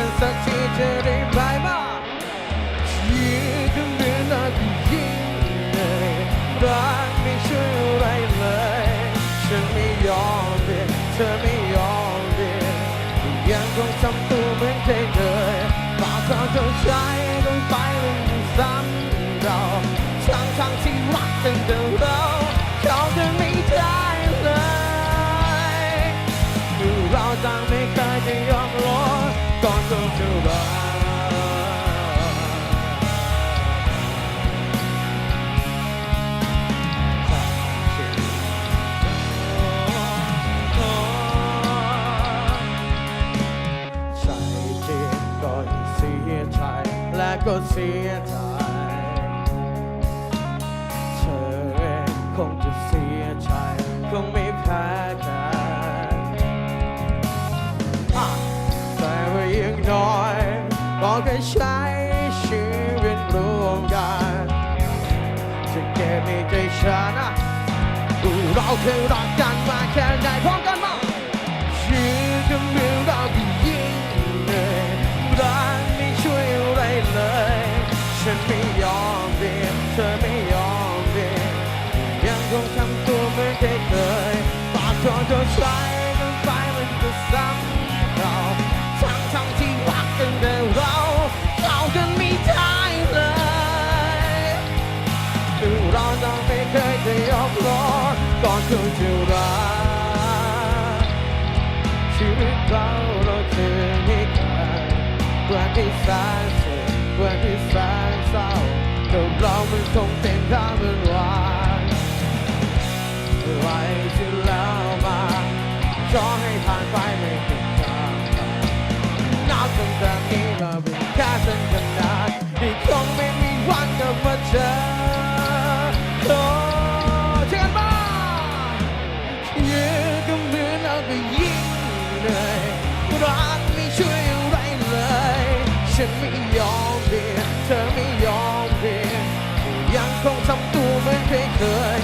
กันสักทีจะได้ไหมบ้างชีวิตก็เหมือนนักยิงเลยรักไม่ช่วยอะไรเลย ฉันไม่ยอมเด็เธอไม่ยอมเด็ยังคงทำตัวเหมือนเคยเคยปากก็ต้องใช้ต้องไปเรื่องซ้ำเราทั้งทั้งที่รักกันแต่เราเขากันไม่ได้เลยคือเราต่างไม่เคยจะยอมรอ ก่อนต้องจะรักใช่ชิงก็เสียใจและก็เสียใจเธอเองคงจะเสียใจคงไม่แพ้ ก็ใช้ชีวิตร่วมกันจะเก็บในใจฉันนะเราเคยรักกันมาแค่ไหนพร้อมกันมาชีวิตก็เมือนเราที่ยิ่งเหนื่อยรักไม่ช่วยอะไรเลย ฉันไม่ยอมเบียดเธอไม่ยอมเบียดยังคงทำตัวเหมือนเคยเคยปากทอเธอ คือเราต้องไม่เคยจะยอมรอก่อนคุณจะรักชีวิตเราเราเจอไม่ขาดวันที่แสนสุขวันที่แสนเศร้าแต่เรามันคงเป็นข้าม ก็ยิ่งเหนื่อยรักไม่ช่วยอะไรเลย ฉันไม่ยอมเปลี่ยนเธอไม่ยอมเปลี่ยนยังคงทำตัวเหมือนเคยเคย